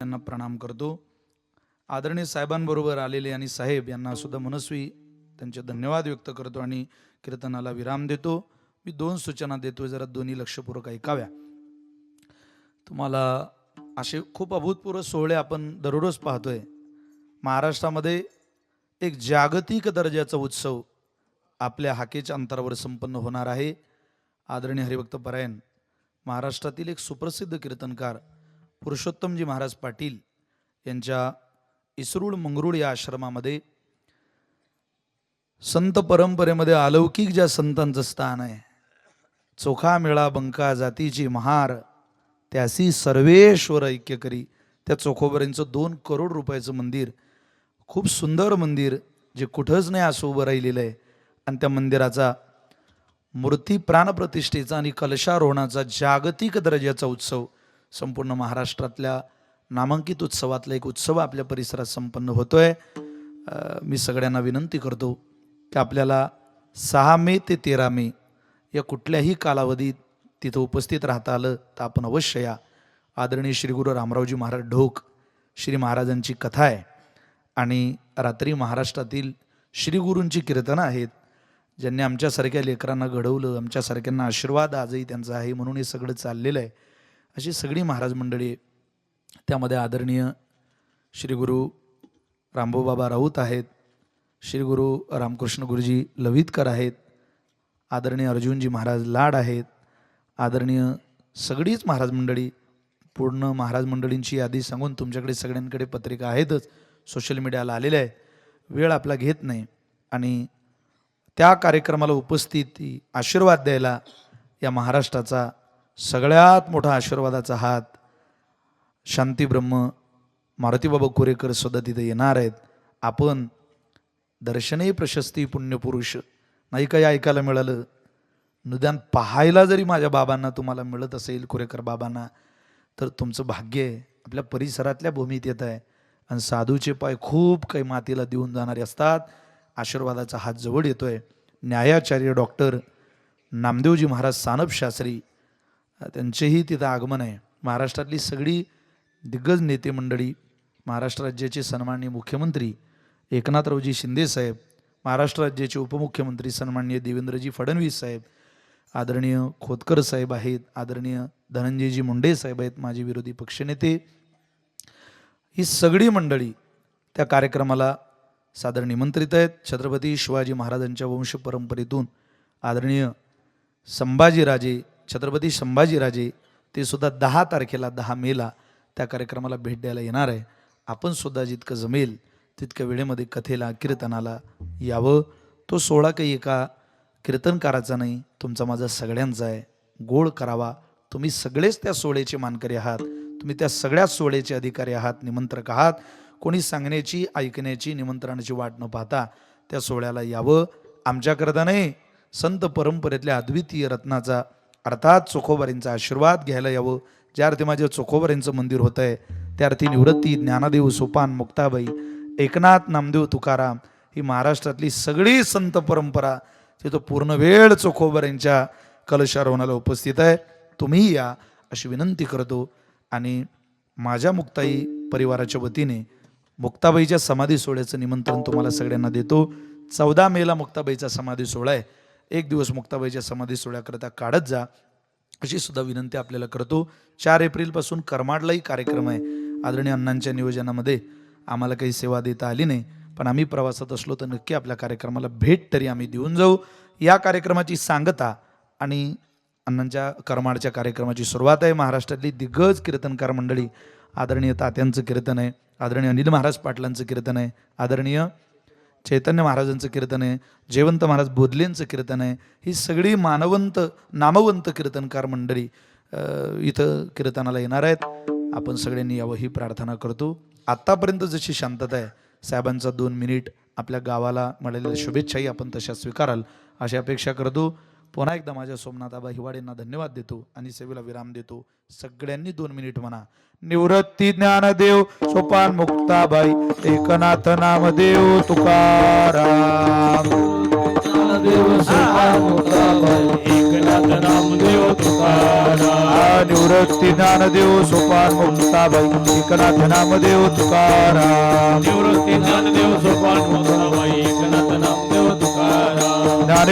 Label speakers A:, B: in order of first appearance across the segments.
A: यांना प्रणाम करतो. आदरणीय साहेबांबरोबर आलेले आणि साहेब यांना सुद्धा मनस्वी त्यांचे धन्यवाद व्यक्त करतो आणि कीर्तनाला विराम देतो. मी दोन सूचना देतो जरा दोन्ही लक्षपूर्वक ऐकाव्या. तुम्हाला असे खूप अभूतपूर्व सोहळे आपण दररोज पाहतोय. महाराष्ट्रामध्ये एक जागतिक दर्जाचा उत्सव आपल्या हाकेच्या अंतरावर संपन्न होणार आहे. आदरणीय हरिभक्त परायण महाराष्ट्रातील एक सुप्रसिद्ध कीर्तनकार पुरुषोत्तमजी महाराज पाटील यांच्या इसरूळ मंगरूळ या आश्रमामध्ये संत परंपरेमध्ये अलौकिक ज्या संतांचं स्थान आहे चोखा मेळा बंका जातीची महार त्यासी सर्वेश्वर ऐक्य करी त्या चोखोबऱ्यांचं दोन करोड रुपयाचं मंदिर खूप सुंदर मंदिर जे कुठंच नाही असं उभं राहिलेलं आहे. आणि त्या मंदिराचा मूर्ती प्राणप्रतिष्ठेचा आणि कलशारोहणाचा जागतिक दर्जाचा उत्सव संपूर्ण महाराष्ट्रातल्या नामांकित उत्सवातला एक उत्सव आपल्या परिसरात संपन्न होतो आहे मी सगळ्यांना विनंती करतो की आपल्याला सहा मे ते तेरा मे या कुठल्याही कालावधीत तिथं उपस्थित राहता आलं तर आपण अवश्य या. आदरणीय श्री गुरु रामरावजी महाराज ढोक श्री महाराजांची कथा आहे आणि रात्री महाराष्ट्रातील श्रीगुरूंची कीर्तनं आहेत ज्यांनी आमच्यासारख्या लेकरांना घडवलं आमच्यासारख्यांना आशीर्वाद आजही त्यांचा आहे म्हणून हे सगळं चाललेलं आहे. अशी सगळी महाराज मंडळी त्यामध्ये आदरणीय श्री गुरु रामभाऊबाबा राऊत आहेत श्री गुरु रामकृष्ण गुरुजी लवितकर आहेत आदरणीय अर्जुनजी महाराज लाड आहेत आदरणीय सगळीच महाराज मंडळी पूर्ण महाराज मंडळींची यादी सांगून तुमच्याकडे सगळ्यांकडे पत्रिका आहेतच सोशल मीडियाला आलेल्या आहेत. वेळ आपला घेत नाही आणि त्या कार्यक्रमाला उपस्थिती आशीर्वाद द्यायला या महाराष्ट्राचा सगळ्यात मोठा आशीर्वादाचा हात शांती ब्रह्म मारुतीबाबा कोरेकर सुद्धा तिथे येणार आहेत. आपण दर्शने प्रशस्ती पुण्यपुरुष नाही काही ऐकायला मिळालं. निदान पाहायला जरी माझ्या बाबांना तुम्हाला मिळत असेल कुरेकर बाबांना तर तुमचं भाग्य आहे आपल्या परिसरातल्या भूमीत येत आहे. आणि साधूचे पाय खूप काही मातीला देऊन जाणारे असतात. आशीर्वादाचा हात जवळ येतोय. न्यायाचार्य डॉक्टर नामदेवजी महाराज सानप शास्त्री त्यांचेही तिथं आगमन आहे. महाराष्ट्रातली सगळी दिग्गज नेते मंडळी महाराष्ट्र राज्याचे सन्माननीय मुख्यमंत्री एकनाथरावजी शिंदेसाहेब महाराष्ट्र राज्याचे उपमुख्यमंत्री सन्माननीय देवेंद्रजी फडणवीस साहेब आदरणीय खोतकर साहेब आहेत आदरणीय धनंजयजी मुंडे साहेब आहेत माजी विरोधी पक्षनेते ही सगळी मंडळी त्या कार्यक्रमाला सादर निमंत्रित आहेत. छत्रपती शिवाजी महाराजांच्या वंश परंपरेतून आदरणीय संभाजीराजे छत्रपती संभाजीराजे ते सुद्धा दहा तारखेला दहा मेला त्या कार्यक्रमाला भेट द्यायला येणार आहे. आपण सुद्धा जितकं जमेल तितक्या वेळेमध्ये कथेला कीर्तनाला यावं. तो सोहळा काही एका कीर्तनकाराचा नाही तुमचा माझा सगळ्यांचा आहे. गोळ करावा. तुम्ही सगळेच त्या सोहळ्याचे मानकरी आहात. तुम्ही त्या सगळ्या सोहळ्याचे अधिकारी आहात निमंत्रक आहात. कोणी सांगण्याची ऐकण्याची निमंत्रणाची वाट न पाहता त्या सोहळ्याला यावं. आमच्याकरता नाही संत परंपरेतल्या अद्वितीय रत्नाचा अर्थात चोखोबारींचा आशीर्वाद घ्यायला यावं. ज्या अर्थी माझ्या चोखोबारींचं मंदिर होतं आहे त्या अर्थी निवृत्ती ज्ञानदेव सोपान मुक्ताबाई एकनाथ नामदेव तुकाराम ही महाराष्ट्रातली सगळी संत परंपरा तिथं पूर्ण वेळ चोखोबारींच्या कलशारोहणाला उपस्थित आहे. तुम्ही या अशी विनंती करतो आणि माझ्या मुक्ताई परिवाराच्या वतीने मुक्ताबाईच्या समाधी सोहळ्याचं निमंत्रण तुम्हाला सगळ्यांना देतो. चौदा मेला मुक्ताबाईचा समाधी सोहळा आहे. एक दिवस मुक्ताबाईच्या समाधी सोहळ्याकरता काढत जा अशी सुद्धा विनंती आपल्याला करतो. चार एप्रिलपासून करमाडलाही कार्यक्रम आहे. आदरणीय अण्णांच्या नियोजनामध्ये आम्हाला काही सेवा देता आली नाही पण आम्ही प्रवासात असलो तर नक्की आपल्या कार्यक्रमाला भेट तरी आम्ही देऊन जाऊ. या कार्यक्रमाची सांगता आणि अण्णांच्या करमाडच्या कार्यक्रमाची सुरुवात आहे. महाराष्ट्रातली दिग्गज कीर्तनकार मंडळी आदरणीय तात्यांचं कीर्तन आहे आदरणीय अनिल महाराज पाटलांचं कीर्तन आहे आदरणीय चैतन्य महाराजांचं कीर्तन आहे जयवंत महाराज बोधलेंचं कीर्तन आहे ही सगळी मानवंत नामवंत कीर्तनकार मंडळी इथं कीर्तनाला येणार आहेत. आपण सगळ्यांनी यावं ही प्रार्थना करतो. आत्तापर्यंत जशी शांतता आहे साहेबांचा दोन मिनिट आपल्या गावाला मिळालेल्या शुभेच्छाही आपण तशा स्वीकाराल. अशी अपेक्षा करतो. पुन्हा एकदा माझ्या सोमनाथ आबा हिवाडेंना धन्यवाद देतो आणि सेवेला विराम देतो. सगळ्यांनी दोन मिनिट म्हणा. निवृत्ती ज्ञानदेव सोपान मुक्ताबाई एकनाथ नामदेव तुकाराम.
B: एकनाथ नामदेव तुकाराम.
C: निवृत्ती ज्ञानदेव सोपान मुक्ताबाई एकनाथ नामदेव तुकाराम.
B: निवृत्ती ज्ञानदेव सोपान मुक्ताबाई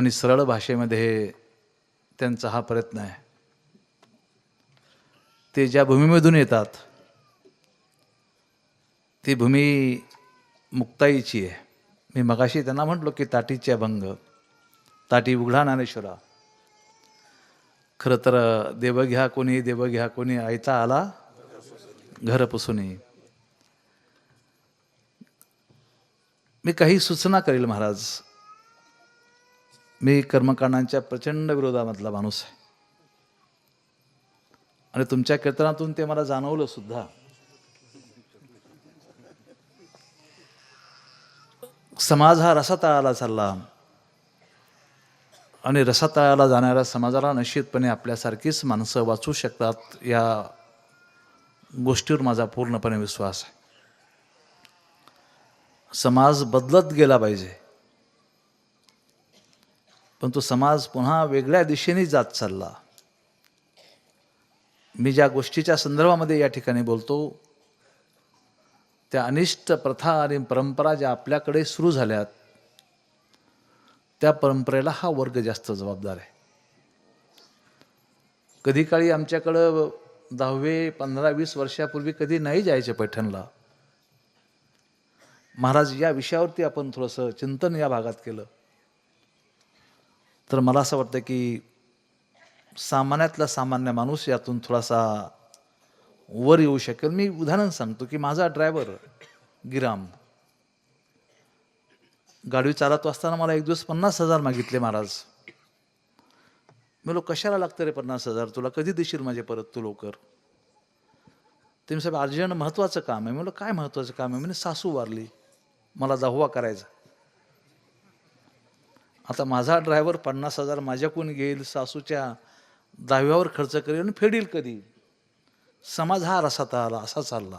C: आणि सरळ भाषेमध्ये त्यांचा हा प्रयत्न आहे. ते ज्या भूमीमधून येतात ती भूमी मुक्ताईची आहे. मी मगाशी त्यांना म्हटलो की ताटीचे अभंग ताटी उघडा ज्ञानेश्वरा. खरं तर देव घ्या कोणी देव घ्या कोणी आयता आला घर पुसूनही. मी काही सूचना करेल महाराज. मी कर्मकांडांच्या प्रचंड विरोधामधला माणूस आहे. आणि तुमच्या कीर्तनातून ते मला जाणवलं सुद्धा. समाज हा रसातळाला चालला. आणि रसातळाला जाणाऱ्या समाजाला निश्चितपणे आपल्यासारखीच माणसं वाचू शकतात या गोष्टीवर माझा पूर्णपणे विश्वास आहे. समाज बदलत गेला पाहिजे. पण तो समाज पुन्हा वेगळ्या दिशेने जात चालला. मी ज्या गोष्टीच्या संदर्भामध्ये या ठिकाणी बोलतो त्या अनिष्ट प्रथा आणि परंपरा ज्या आपल्याकडे सुरू झाल्यात त्या परंपरेला हा वर्ग जास्त जबाबदार आहे. कधी काळी आमच्याकडं दहावे पंधरा वीस वर्षापूर्वी कधी नाही जायचे पैठणला. महाराज या विषयावरती आपण थोडंसं चिंतन या भागात केलं. तर मला असं वाटतं की सामान्यातला सामान्य माणूस यातून थोडासा वर येऊ शकेल. मी उदाहरण सांगतो की माझा ड्रायव्हर गिराम गाडी चालत असताना मला एक दिवस पन्नास हजार मागितले महाराज. मी कशाला लागतं रे पन्नास हजार? तुला कधी देशील माझे परत तू लवकर? ते मी साहेब अर्जंट महत्त्वाचं काम आहे. म्हणलं काय महत्त्वाचं काम आहे? म्हणजे सासू वारली. मला दहावा करायचा. आता माझा ड्रायव्हर पन्नास हजार माझ्याकडून घेईल सासूच्या दहाव्यावर खर्च करेल आणि फेडील कधी? समाज हा रसात आला असा चालला.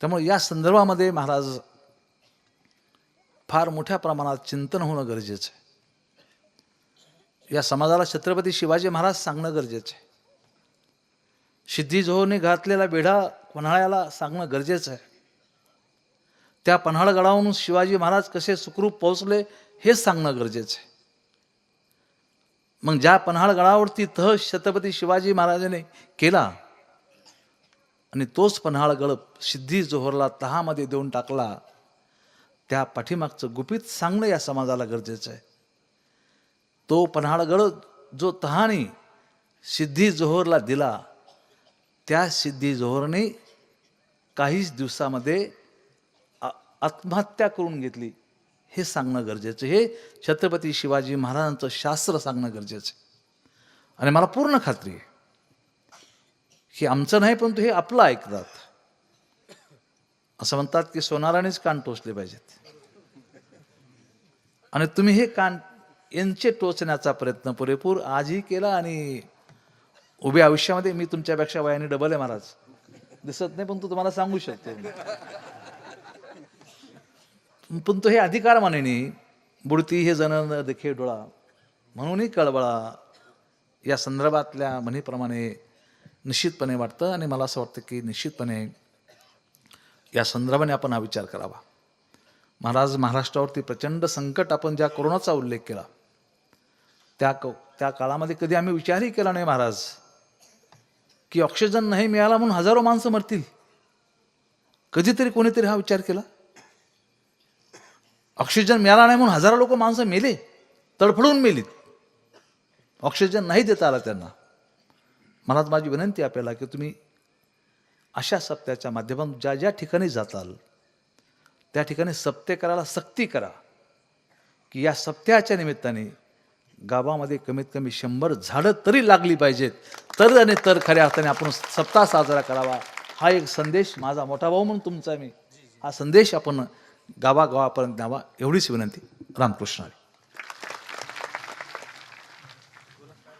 C: त्यामुळे या संदर्भामध्ये महाराज फार मोठ्या प्रमाणात चिंतन होणं गरजेचं आहे. या समाजाला छत्रपती शिवाजी महाराज सांगणं गरजेचं आहे. सिद्धी घातलेला बेढा पन्हाळ्याला सांगणं गरजेचं आहे. त्या पन्हाळगडाहून शिवाजी महाराज कसे सुखरूप पोहोचले हे सांगणं गरजेचं आहे. मग ज्या पन्हाळगडावरती तह छत्रपती शिवाजी महाराजांनी केला आणि तोच पन्हाळगड सिद्धी जोहरला तहामध्ये देऊन टाकला त्या पाठीमागचं गुपित सांगणं या समाजाला गरजेचं आहे. तो पन्हाळगड जो तहाने सिद्धी जोहरला दिला त्या सिद्धी जोहरने काहीच दिवसामध्ये आत्महत्या करून घेतली. हे सांगणं गरजेचं हे छत्रपती शिवाजी महाराजांचं शास्त्र सांगणं गरजेचं आणि मला पूर्ण खात्री आहे. की आमचं नाही परंतु हे आपलं ऐकतात. असं म्हणतात की सोनारानेच कान टोचले पाहिजेत. आणि तुम्ही हे कान यांचे टोचण्याचा प्रयत्न पुरेपूर आजही केला आणि उभ्या आयुष्यामध्ये मी तुमच्यापेक्षा वयाने डबल आहे महाराज. दिसत नाही पण तू तुम्हाला सांगू शकतो. पण तो हे अधिकार मानेनी बुडती हे जन न देखे डोळा. म्हणूनही कळबळा या संदर्भातल्या म्हणीप्रमाणे निश्चितपणे वाटतं आणि मला असं वाटतं की निश्चितपणे या संदर्भाने आपण हा विचार करावा. महाराज महाराष्ट्रावरती प्रचंड संकट आपण ज्या कोरोनाचा उल्लेख केला त्या क त्या काळामध्ये कधी आम्ही विचारही केला नाही महाराज की ऑक्सिजन नाही मिळाला म्हणून हजारो माणसं मरतील. कधीतरी कोणीतरी हा विचार केला. ऑक्सिजन मिळाला नाही म्हणून हजारो लोक माणसं मेले तडफडून मेलीत. ऑक्सिजन नाही देता आला त्यांना. मनात माझी विनंती आपल्याला की तुम्ही अशा सप्त्याच्या माध्यमातून ज्या ज्या ठिकाणी जाताल त्या ठिकाणी सप्ते करायला सक्ती करा. की या सप्त्याच्या निमित्ताने गावामध्ये कमीत कमी शंभर झाडं तरी लागली पाहिजेत. तर आणि तर खऱ्या अर्थाने आपण सप्ताह साजरा करावा. हा एक संदेश माझा मोठा भाऊ म्हणून तुमचा मी. हा संदेश आपण गावागावापर्यंत न्यावा एवढीच विनंती रामकृष्ण